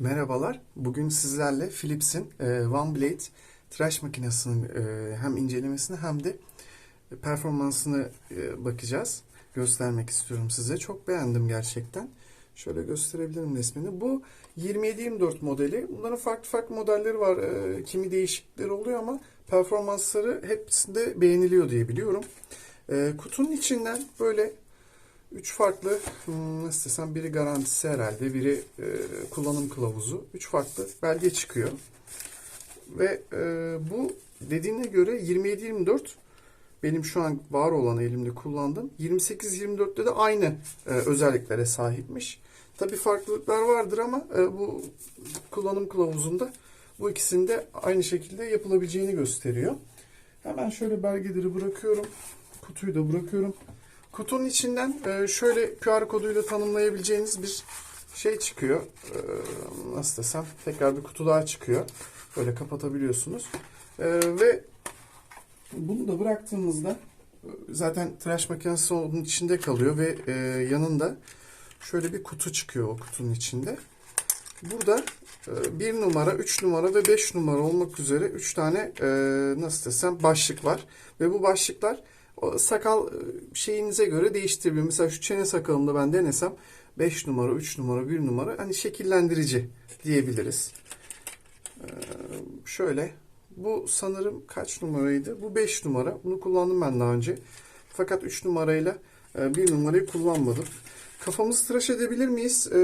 Merhabalar. Bugün sizlerle Philips'in e, One Blade tıraş makinesinin e, hem incelemesine hem de performansını e, bakacağız. Göstermek istiyorum size. Çok beğendim gerçekten. Şöyle gösterebilirim resmini. Bu 27-24 modeli. Bunların farklı farklı modelleri var. Kimi değişiklikleri oluyor ama performansları hepsinde beğeniliyor diye biliyorum. Kutunun içinden böyle Üç farklı hmm, nasıl desem biri garantisi herhalde biri e, kullanım kılavuzu. Üç farklı belge çıkıyor. Ve e, bu dediğine göre 27-24 benim şu an var olan elimde kullandığım 28-24'te de aynı e, özelliklere sahipmiş. Tabi farklılıklar vardır ama e, bu kullanım kılavuzunda bu ikisinde aynı şekilde yapılabileceğini gösteriyor. Hemen şöyle belgeleri bırakıyorum. Kutuyu da bırakıyorum. Kutunun içinden e, şöyle QR koduyla tanımlayabileceğiniz bir şey çıkıyor. E, Nasıl desem tekrar bir kutu daha çıkıyor. Böyle kapatabiliyorsunuz. E, Ve bunu da bıraktığınızda zaten tıraş makinesi onun içinde kalıyor ve yanında şöyle bir kutu çıkıyor o kutunun içinde. Burada e, 1 numara, 3 numara ve 5 numara olmak üzere 3 tane nasıl desem başlık var. Ve bu başlıklar o sakal e, şeyinize göre değiştirebilir. Mesela şu çene sakalımda ben denesem 5 numara, 3 numara, 1 numara hani şekillendirici diyebiliriz. Ee, şöyle bu sanırım kaç numaraydı? Bu 5 numara. Bunu kullandım ben daha önce. Fakat 3 numarayla 1 numarayı kullanmadım. Kafamızı tıraş edebilir miyiz? Ee,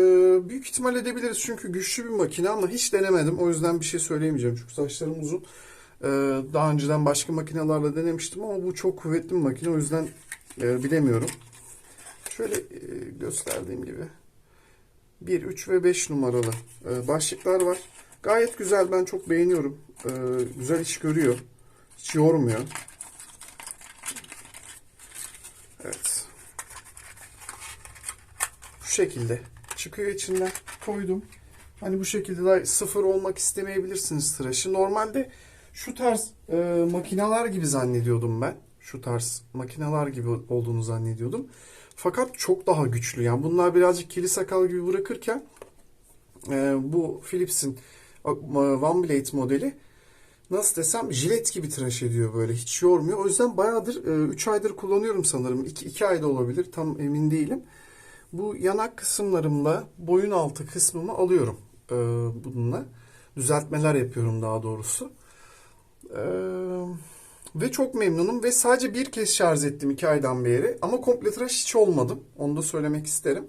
büyük ihtimal edebiliriz çünkü güçlü bir makine ama hiç denemedim. O yüzden bir şey söyleyemeyeceğim çünkü saçlarım uzun. Ee, daha önceden başka makinelerle denemiştim ama bu çok kuvvetli bir makine o yüzden e, bilemiyorum. Şöyle e, gösterdiğim gibi 1, 3 ve 5 numaralı e, başlıklar var. Gayet güzel ben çok beğeniyorum. Güzel iş görüyor. Hiç yormuyor. Evet. Bu şekilde çıkıyor içinden koydum. Hani bu şekilde sıfır olmak istemeyebilirsiniz tıraşı. Normalde şu tarz e, makineler gibi zannediyordum ben. Şu tarz makineler gibi olduğunu zannediyordum. Fakat çok daha güçlü. Yani bunlar birazcık kili sakal gibi bırakırken e, bu Philips'in e, One Blade modeli nasıl desem jilet gibi tıraş ediyor böyle. Hiç yormuyor. O yüzden bayağıdır 3 aydır kullanıyorum sanırım. 2, 2 ayda olabilir. Tam emin değilim. Bu yanak kısımlarımla boyun altı kısmımı alıyorum e, bununla. Düzeltmeler yapıyorum daha doğrusu. Ee, ve çok memnunum ve sadece bir kez şarj ettim iki aydan beri ama komple tıraş hiç olmadım. Onu da söylemek isterim.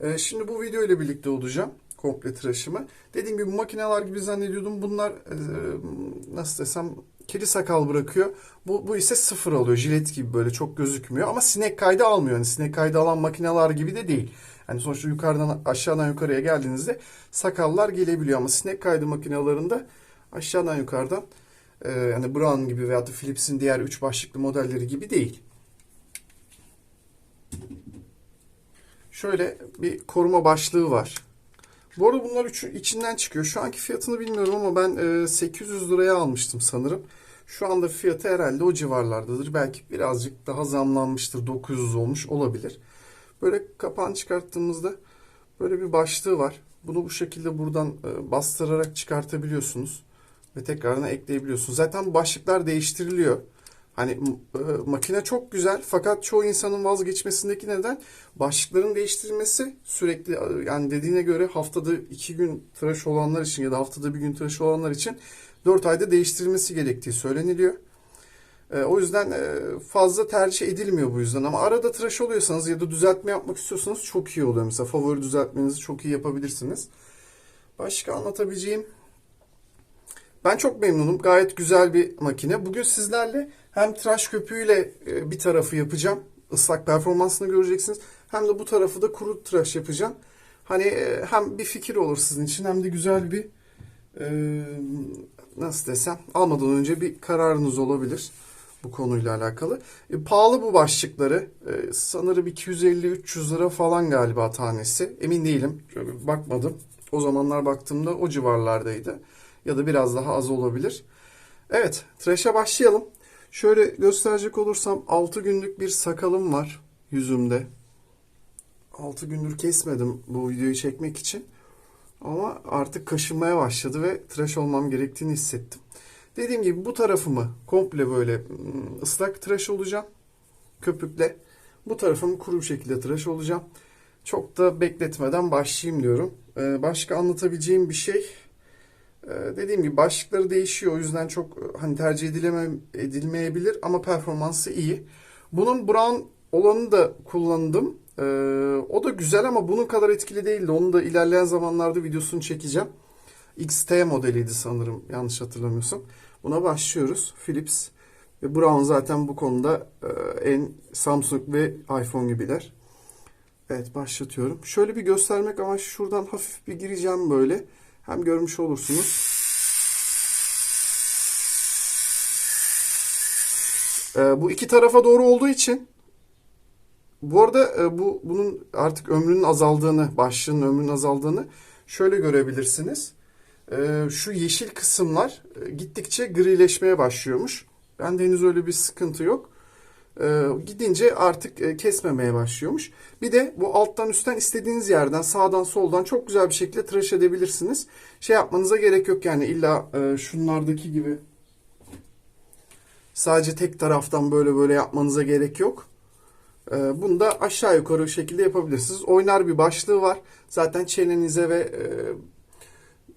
Ee, şimdi bu video ile birlikte olacağım komple tıraşımı. Dediğim gibi makineler gibi zannediyordum. Bunlar e, nasıl desem kedi sakal bırakıyor. Bu, bu ise sıfır alıyor. Jilet gibi böyle çok gözükmüyor. Ama sinek kaydı almıyor. Yani sinek kaydı alan makineler gibi de değil. Yani sonuçta yukarıdan aşağıdan yukarıya geldiğinizde sakallar gelebiliyor. Ama sinek kaydı makinelerinde aşağıdan yukarıdan ee, yani Brown gibi veya da Philips'in diğer üç başlıklı modelleri gibi değil. Şöyle bir koruma başlığı var. Bu arada bunlar üçü içinden çıkıyor. Şu anki fiyatını bilmiyorum ama ben e, 800 liraya almıştım sanırım. Şu anda fiyatı herhalde o civarlardadır. Belki birazcık daha zamlanmıştır. 900 olmuş olabilir. Böyle kapağını çıkarttığımızda böyle bir başlığı var. Bunu bu şekilde buradan e, bastırarak çıkartabiliyorsunuz ve tekrardan ekleyebiliyorsunuz. Zaten başlıklar değiştiriliyor. Hani e, makine çok güzel fakat çoğu insanın vazgeçmesindeki neden başlıkların değiştirilmesi sürekli e, yani dediğine göre haftada iki gün tıraş olanlar için ya da haftada bir gün tıraş olanlar için 4 ayda değiştirilmesi gerektiği söyleniliyor. E, o yüzden e, fazla tercih edilmiyor bu yüzden ama arada tıraş oluyorsanız ya da düzeltme yapmak istiyorsanız çok iyi oluyor. Mesela favori düzeltmenizi çok iyi yapabilirsiniz. Başka anlatabileceğim ben çok memnunum. Gayet güzel bir makine. Bugün sizlerle hem tıraş köpüğüyle e, bir tarafı yapacağım. Islak performansını göreceksiniz. Hem de bu tarafı da kuru tıraş yapacağım. Hani e, hem bir fikir olur sizin için hem de güzel bir e, nasıl desem almadan önce bir kararınız olabilir bu konuyla alakalı. E, pahalı bu başlıkları. E, sanırım 250-300 lira falan galiba tanesi. Emin değilim. Şöyle bakmadım. O zamanlar baktığımda o civarlardaydı ya da biraz daha az olabilir. Evet, tıraşa başlayalım. Şöyle gösterecek olursam 6 günlük bir sakalım var yüzümde. 6 gündür kesmedim bu videoyu çekmek için. Ama artık kaşınmaya başladı ve tıraş olmam gerektiğini hissettim. Dediğim gibi bu tarafımı komple böyle ım, ıslak tıraş olacağım. Köpükle. Bu tarafımı kuru bir şekilde tıraş olacağım. Çok da bekletmeden başlayayım diyorum. Ee, başka anlatabileceğim bir şey. Ee, dediğim gibi başlıkları değişiyor. O yüzden çok e, hani tercih edileme, edilmeyebilir ama performansı iyi. Bunun brown olanı da kullandım. Ee, o da güzel ama bunun kadar etkili değildi. Onu da ilerleyen zamanlarda videosunu çekeceğim. XT modeliydi sanırım yanlış hatırlamıyorsam. Buna başlıyoruz. Philips ve Brown zaten bu konuda e, en Samsung ve iPhone gibiler. Evet başlatıyorum. Şöyle bir göstermek amaçlı şuradan hafif bir gireceğim böyle. Hem görmüş olursunuz. Ee, bu iki tarafa doğru olduğu için bu arada e, bu bunun artık ömrünün azaldığını, başlığın ömrünün azaldığını şöyle görebilirsiniz. Ee, şu yeşil kısımlar e, gittikçe grileşmeye başlıyormuş. Bende henüz öyle bir sıkıntı yok. Ee, gidince artık e, kesmemeye başlıyormuş. Bir de bu alttan üstten istediğiniz yerden sağdan soldan çok güzel bir şekilde tıraş edebilirsiniz. Şey yapmanıza gerek yok yani illa e, şunlardaki gibi sadece tek taraftan böyle böyle yapmanıza gerek yok. Ee, Bunu da aşağı yukarı şekilde yapabilirsiniz. Oynar bir başlığı var. Zaten çenenize ve e,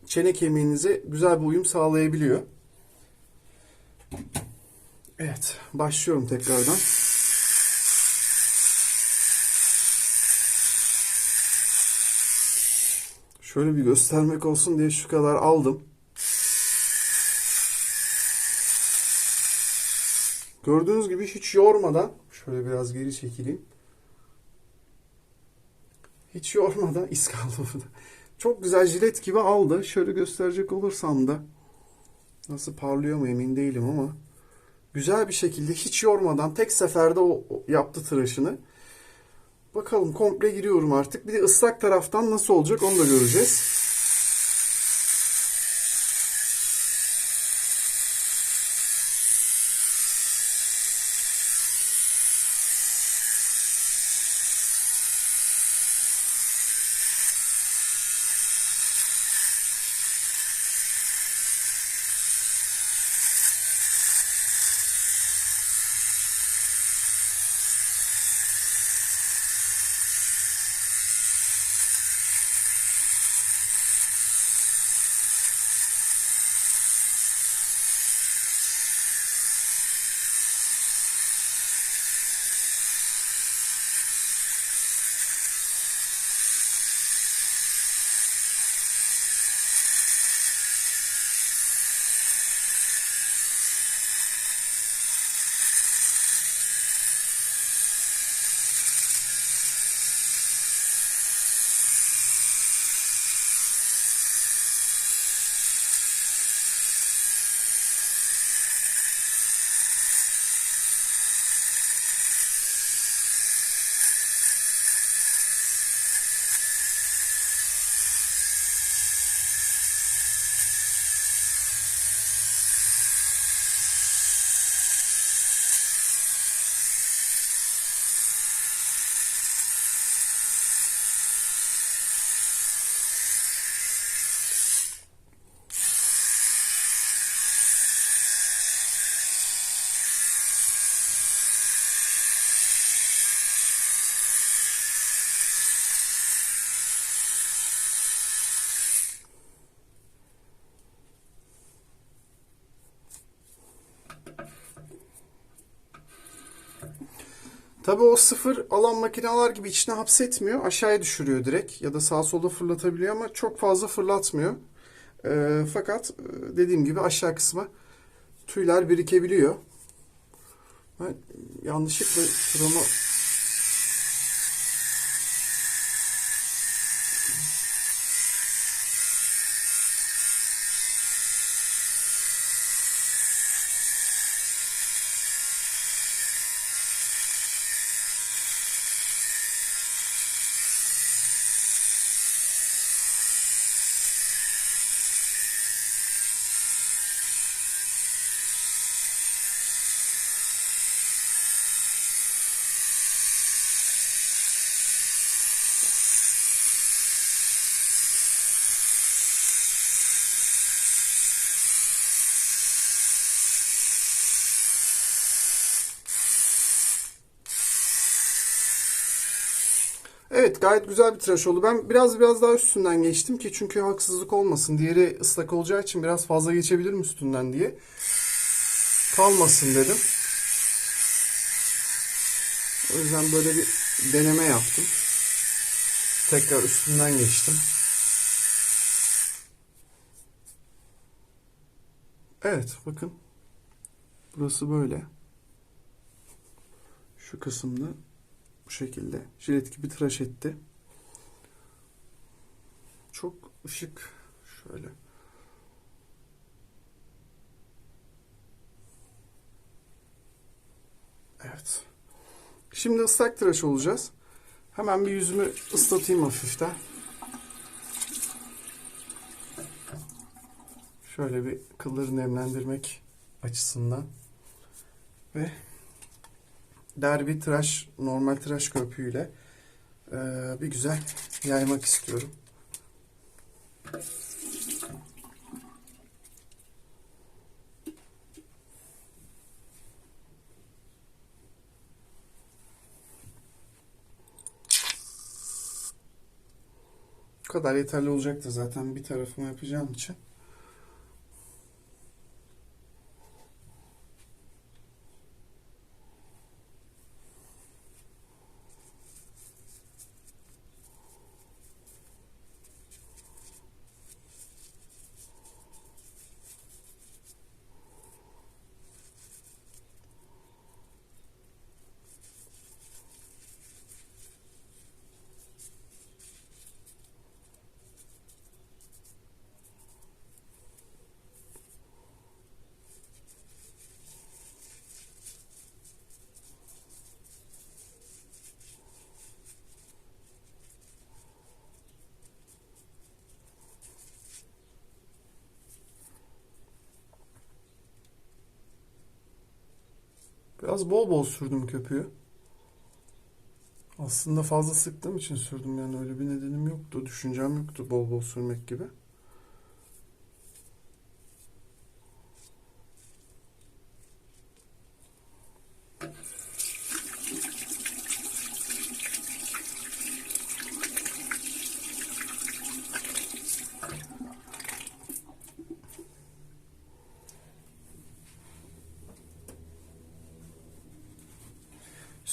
çene kemiğinize güzel bir uyum sağlayabiliyor. Evet, başlıyorum tekrardan. Şöyle bir göstermek olsun diye şu kadar aldım. Gördüğünüz gibi hiç yormadan şöyle biraz geri çekileyim. Hiç yormadan iz kaldı burada. Çok güzel jilet gibi aldı. Şöyle gösterecek olursam da nasıl parlıyor mu emin değilim ama güzel bir şekilde hiç yormadan tek seferde o, yaptı tıraşını. Bakalım komple giriyorum artık. Bir de ıslak taraftan nasıl olacak onu da göreceğiz. Tabii o sıfır alan makineler gibi içine hapsetmiyor. Aşağıya düşürüyor direkt ya da sağa sola fırlatabiliyor ama çok fazla fırlatmıyor. Ee, fakat e, dediğim gibi aşağı kısma tüyler birikebiliyor. Ben yanlışlıkla şuramı Evet gayet güzel bir tıraş oldu. Ben biraz biraz daha üstünden geçtim ki çünkü haksızlık olmasın. Diğeri ıslak olacağı için biraz fazla geçebilirim üstünden diye. Kalmasın dedim. O yüzden böyle bir deneme yaptım. Tekrar üstünden geçtim. Evet bakın. Burası böyle. Şu kısımda bu şekilde jilet gibi tıraş etti. Çok ışık şöyle. Evet. Şimdi ıslak tıraş olacağız. Hemen bir yüzümü ıslatayım hafiften. Şöyle bir kılları nemlendirmek açısından. Ve derbi tıraş, normal tıraş köpüğüyle eee, bir güzel yaymak istiyorum. Bu kadar yeterli olacaktır zaten bir tarafımı yapacağım için. Biraz bol bol sürdüm köpüğü. Aslında fazla sıktığım için sürdüm yani öyle bir nedenim yoktu. Düşüncem yoktu bol bol sürmek gibi.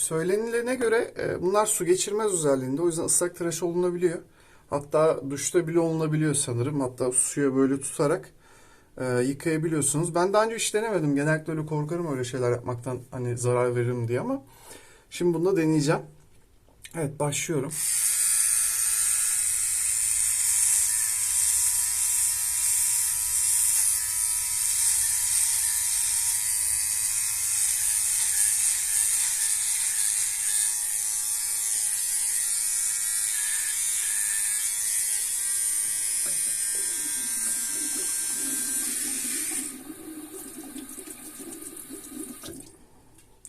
Söylenilene göre e, bunlar su geçirmez özelliğinde. O yüzden ıslak tıraş olunabiliyor. Hatta duşta bile olunabiliyor sanırım. Hatta suya böyle tutarak e, yıkayabiliyorsunuz. Ben daha önce hiç denemedim. Genellikle öyle korkarım öyle şeyler yapmaktan hani zarar veririm diye ama şimdi bunu da deneyeceğim. Evet başlıyorum.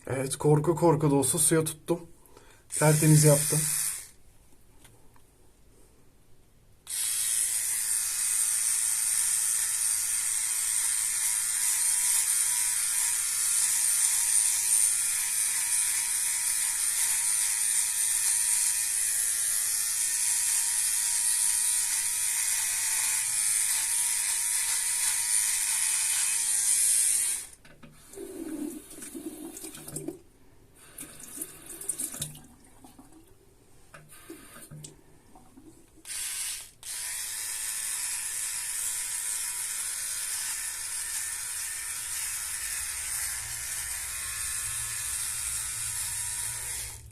Evet korku korku da olsa suya tuttum. Tertemiz yaptım.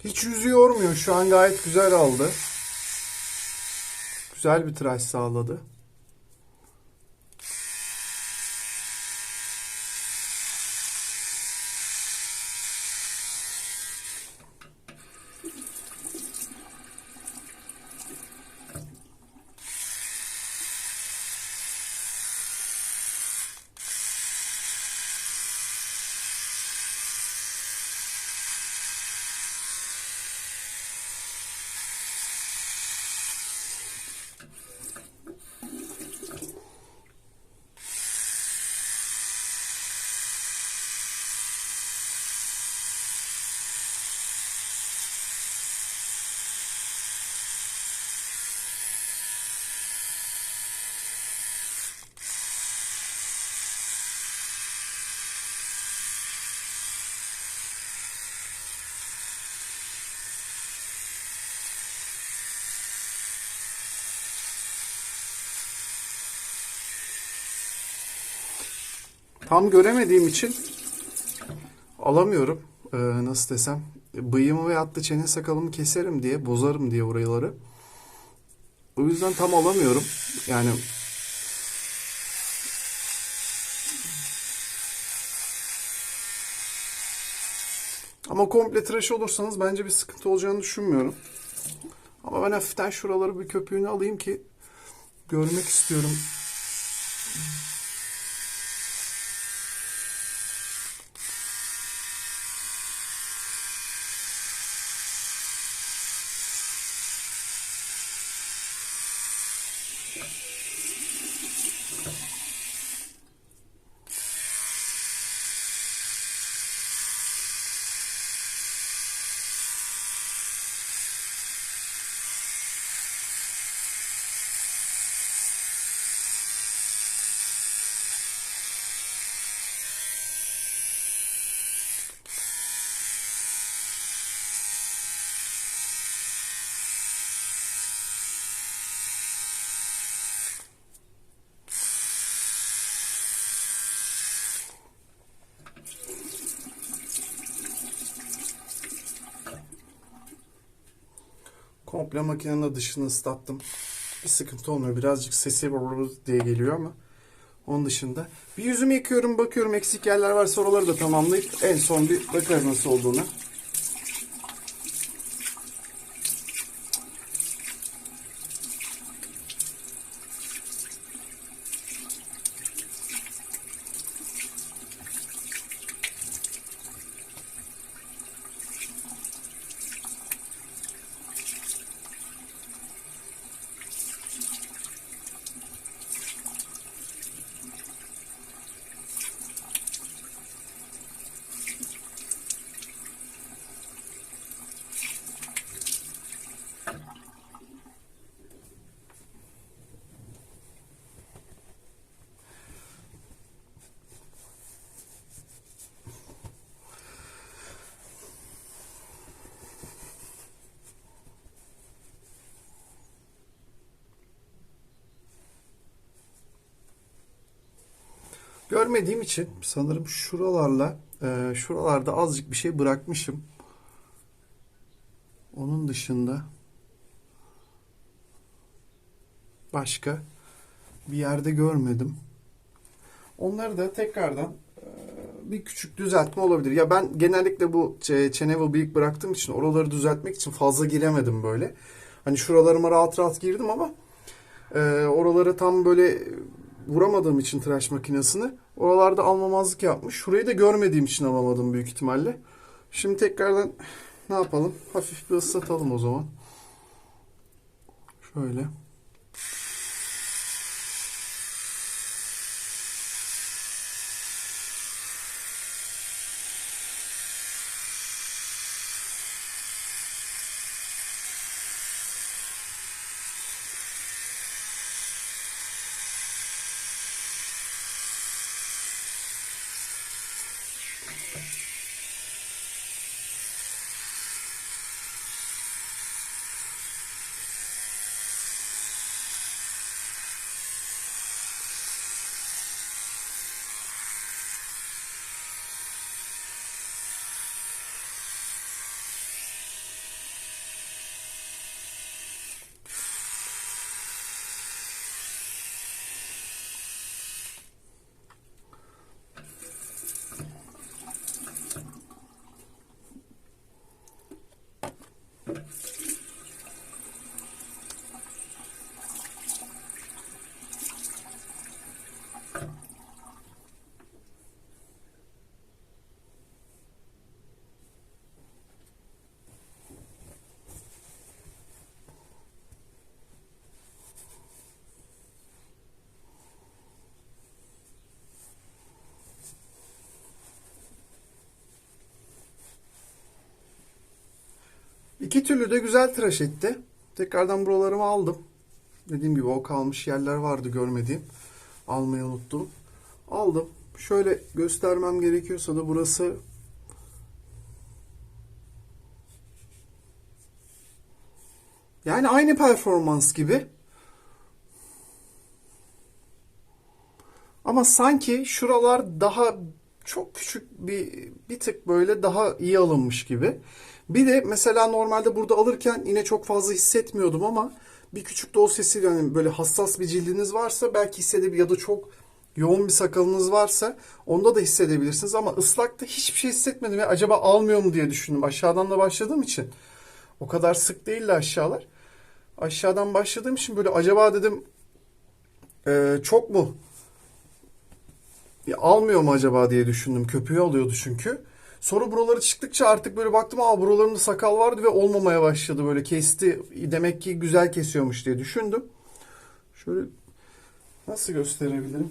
Hiç yüzü yormuyor. Şu an gayet güzel aldı. Güzel bir tıraş sağladı. Tam göremediğim için alamıyorum. Ee, nasıl desem bıyığımı veyahut da çene sakalımı keserim diye bozarım diye oraları. O yüzden tam alamıyorum. Yani ama komple tıraş olursanız bence bir sıkıntı olacağını düşünmüyorum. Ama ben hafiften şuraları bir köpüğünü alayım ki görmek istiyorum. Komple makinenin dışını ıslattım. Bir sıkıntı olmuyor. Birazcık sesi diye geliyor ama onun dışında. Bir yüzümü yıkıyorum, bakıyorum eksik yerler varsa oraları da tamamlayıp en son bir bakarım nasıl olduğunu. Görmediğim için sanırım şuralarla e, şuralarda azıcık bir şey bırakmışım. Onun dışında başka bir yerde görmedim. Onları da tekrardan e, bir küçük düzeltme olabilir. Ya ben genellikle bu çe- çene ve bıyık bıraktığım için oraları düzeltmek için fazla giremedim böyle. Hani şuralarıma rahat rahat girdim ama e, oraları tam böyle vuramadığım için tıraş makinesini oralarda almamazlık yapmış. Şurayı da görmediğim için alamadım büyük ihtimalle. Şimdi tekrardan ne yapalım? Hafif bir ıslatalım o zaman. Şöyle. İki türlü de güzel tıraş etti. Tekrardan buralarımı aldım. Dediğim gibi o kalmış yerler vardı görmediğim. Almayı unuttum. Aldım. Şöyle göstermem gerekiyorsa da burası yani aynı performans gibi. Ama sanki şuralar daha çok küçük bir bir tık böyle daha iyi alınmış gibi. Bir de mesela normalde burada alırken yine çok fazla hissetmiyordum ama bir küçük de o sesi yani böyle hassas bir cildiniz varsa belki hissedebilir ya da çok yoğun bir sakalınız varsa onda da hissedebilirsiniz ama ıslakta hiçbir şey hissetmedim ve acaba almıyor mu diye düşündüm. Aşağıdan da başladığım için o kadar sık değildi aşağılar. Aşağıdan başladığım için böyle acaba dedim eee, çok mu ya almıyor mu acaba diye düşündüm. Köpüğü alıyordu çünkü. Sonra buraları çıktıkça artık böyle baktım aa buralarında sakal vardı ve olmamaya başladı böyle kesti. Demek ki güzel kesiyormuş diye düşündüm. Şöyle nasıl gösterebilirim?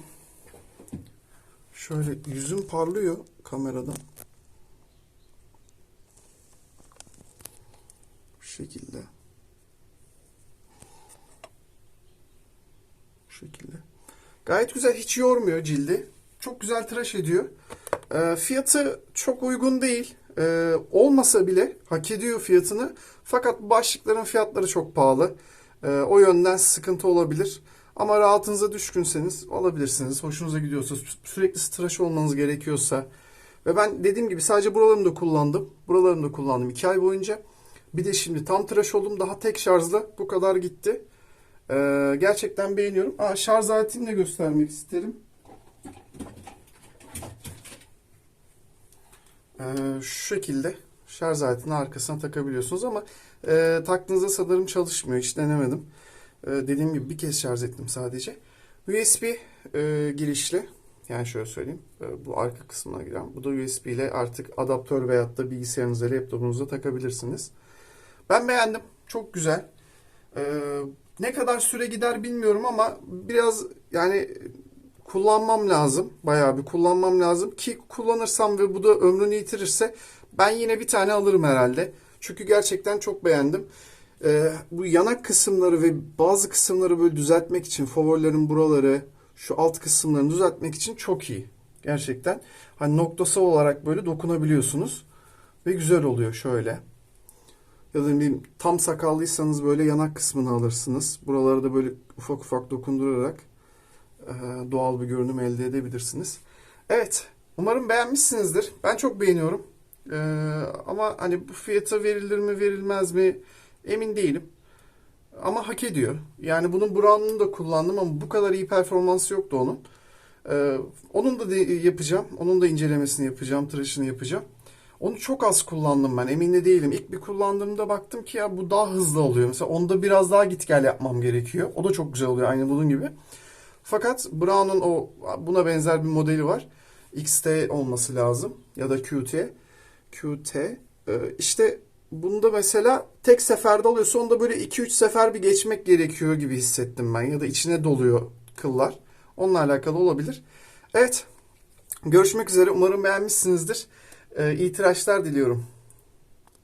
Şöyle yüzüm parlıyor kameradan. Bu şekilde. Bu şekilde. Gayet güzel hiç yormuyor cildi. Çok güzel tıraş ediyor. Ee, fiyatı çok uygun değil. Ee, olmasa bile hak ediyor fiyatını. Fakat başlıkların fiyatları çok pahalı. Ee, o yönden sıkıntı olabilir. Ama rahatınıza düşkünseniz alabilirsiniz. Hoşunuza gidiyorsa, sürekli tıraş olmanız gerekiyorsa. Ve ben dediğim gibi sadece buralarımı da kullandım. Buralarımı da kullandım 2 ay boyunca. Bir de şimdi tam tıraş oldum. Daha tek şarjla bu kadar gitti. Ee, gerçekten beğeniyorum. Aa, şarj aletini de göstermek isterim. Ee, şu şekilde şarj aletini arkasına takabiliyorsunuz ama e, taktığınızda sanırım çalışmıyor. Hiç denemedim. Ee, dediğim gibi bir kez şarj ettim sadece. USB e, girişli. Yani şöyle söyleyeyim. e, bu arka kısmına giren. Bu da USB ile artık adaptör veyahut da bilgisayarınıza, laptopunuza takabilirsiniz. Ben beğendim. Çok güzel. Ee, ne kadar süre gider bilmiyorum ama biraz yani kullanmam lazım. Bayağı bir kullanmam lazım ki kullanırsam ve bu da ömrünü yitirirse ben yine bir tane alırım herhalde. Çünkü gerçekten çok beğendim. Ee, bu yanak kısımları ve bazı kısımları böyle düzeltmek için favorilerin buraları, şu alt kısımlarını düzeltmek için çok iyi. Gerçekten. Hani noktası olarak böyle dokunabiliyorsunuz ve güzel oluyor şöyle. Ya da bir tam sakallıysanız böyle yanak kısmını alırsınız. Buraları da böyle ufak ufak dokundurarak doğal bir görünüm elde edebilirsiniz. Evet, umarım beğenmişsinizdir. Ben çok beğeniyorum. E, ama hani bu fiyata verilir mi verilmez mi emin değilim. Ama hak ediyor. Yani bunun Brown'unu da kullandım ama bu kadar iyi performansı yoktu onun. E, onun da yapacağım. Onun da incelemesini yapacağım, tıraşını yapacağım. Onu çok az kullandım ben. Emin de değilim. İlk bir kullandığımda baktım ki ya bu daha hızlı oluyor. Mesela onda biraz daha git gel yapmam gerekiyor. O da çok güzel oluyor aynı bunun gibi. Fakat Brown'un o buna benzer bir modeli var. XT olması lazım ya da QT. QT. Ee, işte bunda mesela tek seferde alıyorsa onda böyle 2-3 sefer bir geçmek gerekiyor gibi hissettim ben. Ya da içine doluyor kıllar. Onunla alakalı olabilir. Evet. Görüşmek üzere. Umarım beğenmişsinizdir. Ee, iyi tıraşlar diliyorum.